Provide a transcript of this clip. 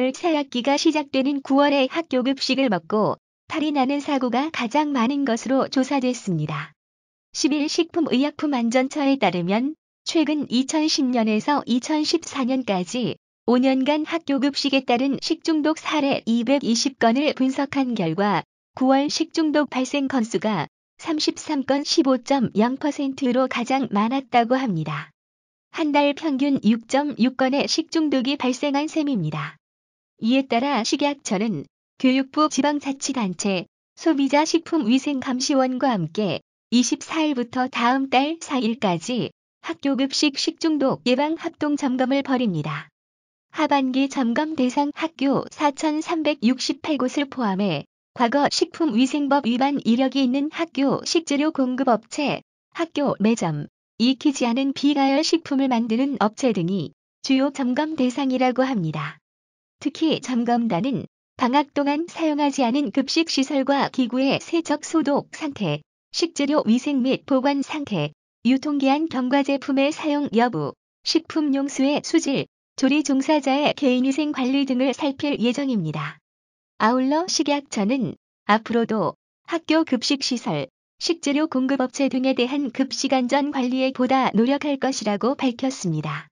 가을 새학기가 시작되는 9월에 학교 급식을 먹고 탈이 나는 사고가 가장 많은 것으로 조사됐습니다. 10일 식품의약품안전처에 따르면 최근 2010년에서 2014년까지 5년간 학교 급식에 따른 식중독 사례 220건을 분석한 결과 9월 식중독 발생 건수가 33건 15.0%로 가장 많았다고 합니다. 한 달 평균 6.6건의 식중독이 발생한 셈입니다. 이에 따라 식약처는 교육부 지방자치단체 소비자 식품위생감시원과 함께 24일부터 다음 달 4일까지 학교급식 식중독 예방 합동 점검을 벌입니다. 하반기 점검 대상 학교 4,368곳을 포함해 과거 식품위생법 위반 이력이 있는 학교 식재료 공급업체, 학교 매점, 익히지 않은 비가열 식품을 만드는 업체 등이 주요 점검 대상이라고 합니다. 특히 점검단은 방학 동안 사용하지 않은 급식 시설과 기구의 세척 소독 상태, 식재료 위생 및 보관 상태, 유통기한 경과 제품의 사용 여부, 식품 용수의 수질, 조리 종사자의 개인위생 관리 등을 살필 예정입니다. 아울러 식약처는 앞으로도 학교 급식 시설, 식재료 공급업체 등에 대한 급식 안전 관리에 보다 노력할 것이라고 밝혔습니다.